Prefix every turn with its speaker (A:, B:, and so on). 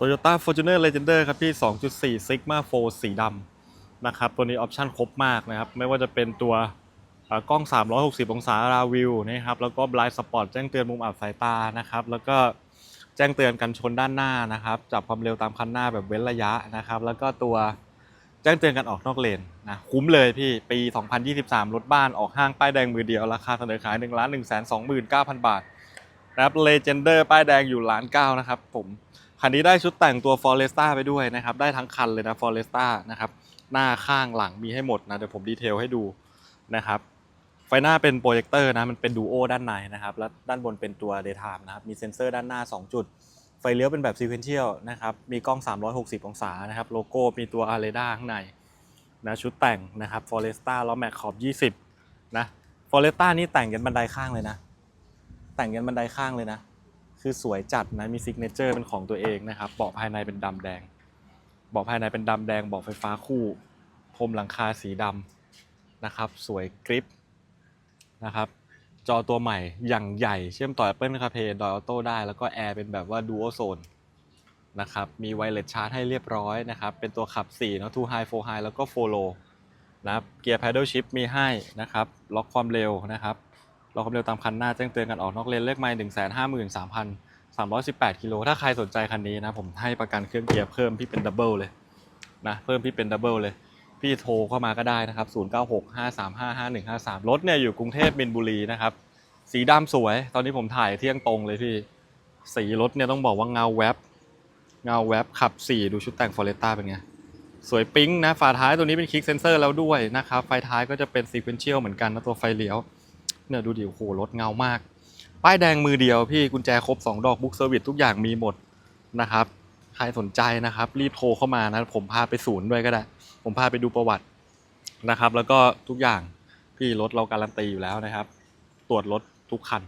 A: Toyota Fortuner Legender ครับพี่ 2.4 Sigma 4 สีดำนะครับ ตัวนี้ออปชั่นครบมากนะครับ ไม่ว่าจะเป็นตัวกล้อง 360 องศาราวิวนะครับ แล้วก็ Blind Spot แจ้งเตือนมุมอับสายตานะครับ แล้วก็แจ้งเตือนกันชนด้านหน้านะครับ จับความเร็วตามคันหน้าแบบเว้นระยะนะครับ แล้วก็ตัวแจ้งเตือนกันออกนอกเลนนะ คุ้มเลยพี่ ปี 2023 รถบ้านออกห้างป้ายแดงมือเดียว ราคาเสนอขาย 1 1 2 9 0 0 0 บาทนะครับ Legender ป้ายแดงอยู่ล้านเก้านะครับผม คันนี้ได้ชุดแต่งตัว Foresta ไปด้วยนะครับ ได้ทั้งคันเลยนะ Foresta นะครับ หน้าข้างหลังมีให้หมดนะ เดี๋ยวผมดีเทลให้ดูนะครับ ไฟหน้าเป็นโปรเจคเตอร์นะ มันเป็นดูโอด้านในนะครับ แล้วด้านบนเป็นตัว Daytime นะครับ มีเซ็นเซอร์ด้านหน้า 2 จุด ไฟเลี้ยวเป็นแบบ Sequential นะครับ มีกล้อง 360 องศานะครับ โลโก้มีตัว a r e d a ข้างในนะ ชุดแต่งนะครับ Foresta ล้อแม็กขอบ 20 นะ Foresta นี่แต่งกันบันไดข้างเลยนะ แต่งกันบันไดข้างเลยนะ คือสวยจัดนะมีซิกเนเจอร์เป็นของตัวเองนะครับเบาะภายในเป็นดำแดงเบาะภายในเป็นดำแดงเบาะไฟฟ้าคู่พรมหลังคาสีดำนะครับ สวยกริปนะครับจอตัวใหม่อย่างใหญ่เชื่อมต่อ Apple CarPlay Android Auto ได้แล้วก็แอร์เป็นแบบว่า Dual Zone นะครับมีไวเลสชาร์จให้เรียบร้อยนะครับ เป็นตัวขับ4เนอะ Two High Four High แล้วก็ Four Low นะครับเกียร์ Paddle Shift มีให้นะครับ ล็อกความเร็วนะครับ ล็อกความเร็วตามคันหน้าแจ้งเตือนกันออกนอกเลนเลขไมล์หนึ่งแสนห้าหมื่นสามพันสามร้อยสิบแปดกิโลถ้าใครสนใจคันนี้นะผมให้ประกันเครื่องเกียร์เพิ่มพี่เป็นดับเบิลเลยนะเพิ่มพี่เป็นดับเบิลเลย พี่โทรเข้ามาก็ได้นะครับ0 9 6 5 3 5 5 1 5 3รถเนี่ยอยู่กรุงเทพมินบุรีนะครับสีดำสวย ตอนนี้ผมถ่ายเที่ยงตรงเลยพี่สีรถเนี่ยต้องบอกว่าเงาแวบเงาแวบขับ4ดูชุดแต่งฟอร์เรสต้าเป็นไงสวยปิ๊งนะฝาท้ายตัวนี้เป็นคลิกเซนเซอร์แล้วด้วยนะครับไฟท้ายก็จะเป็นซีเควนเชียลเหมือนกันนะตัวไฟเลี้ยว เนี่ยดูดิโอ้โหรถเงามาก ป้ายแดงมือเดียวพี่กุญแจครบ 2 ดอกบุ๊กเซอร์วิสทุกอย่างมีหมดนะครับ ใครสนใจนะครับ รีบโทรเข้ามานะ ผมพาไปศูนย์ด้วยก็ได้ ผมพาไปดูประวัตินะครับ แล้วก็ทุกอย่างพี่รถเราการันตีอยู่แล้วนะครับ ตรวจรถทุกคัน